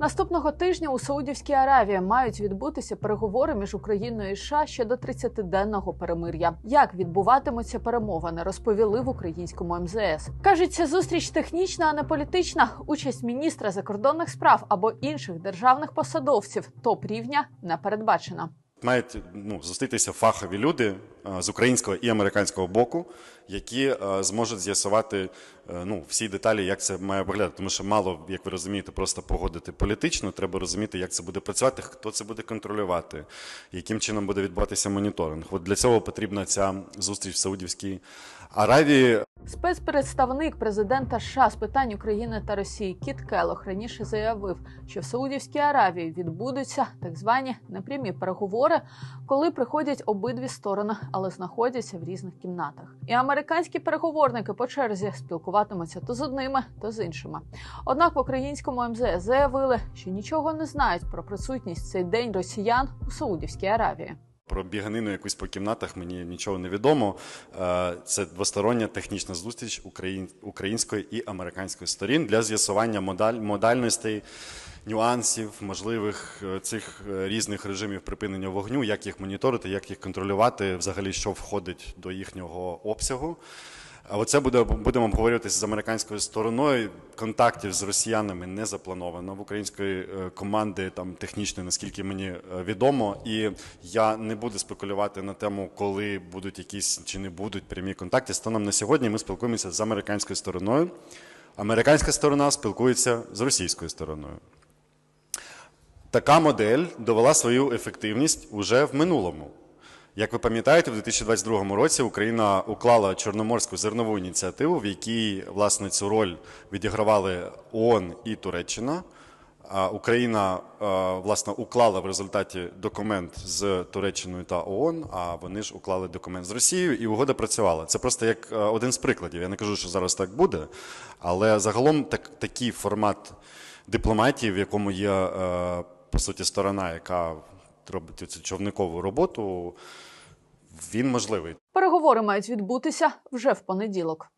Наступного тижня у Саудівській Аравії мають відбутися переговори між Україною і США щодо 30-денного перемир'я. Як відбуватимуться перемовини, розповіли в українському МЗС. Кажуть, ця зустріч технічна, а не політична. Участь міністра закордонних справ або інших державних посадовців топ рівня не передбачена. Мають ну, зустрітися фахові люди з українського і американського боку, які е, зможуть з'ясувати е, ну, всі деталі, як це має виглядати. Тому що мало, як ви розумієте, просто погодити політично. Треба розуміти, як це буде працювати, хто це буде контролювати, яким чином буде відбуватися моніторинг. От для цього потрібна ця зустріч в Саудівській Аравії. Спецпредставник президента США з питань України та Росії Кіт Келох раніше заявив, що в Саудівській Аравії відбудуться так звані непрямі переговори, коли приходять обидві сторони, але знаходяться в різних кімнатах. І американські переговорники по черзі спілкуватимуться то з одними, то з іншими. Однак в українському МЗС заявили, що нічого не знають про присутність в цей день росіян у Саудівській Аравії. Про біганину якусь по кімнатах мені нічого не відомо. Е, Це двостороння технічна зустріч української і американської сторін для з'ясування модаль, модальностей, нюансів, можливих е, цих е, різних режимів припинення вогню, як їх моніторити, як їх контролювати, взагалі що входить до їхнього обсягу. А оце буде будемо обговорюватися з американською стороною. Контактів з росіянами не заплановано в української е, команди там технічної, наскільки мені відомо. І я не буду спекулювати на тему, коли будуть якісь чи не будуть прямі контакти. Станом на сьогодні ми спілкуємося з американською стороною. Американська сторона спілкується з російською стороною. Така модель довела свою ефективність уже в минулому. Як ви пам'ятаєте, в 2022 році Україна уклала Чорноморську зернову ініціативу, в якій власне цю роль відігравали ООН і Туреччина. Україна е, власне уклала в результаті документ з Туреччиною та ООН, а вони ж уклали документ з Росією, і угода працювала. Це просто як е, один з прикладів. Я не кажу, що зараз так буде, але загалом так, такий формат дипломатії, в якому є е, по суті сторона, яка робить цю човникову роботу, він можливий. Переговори мають відбутися вже в понеділок.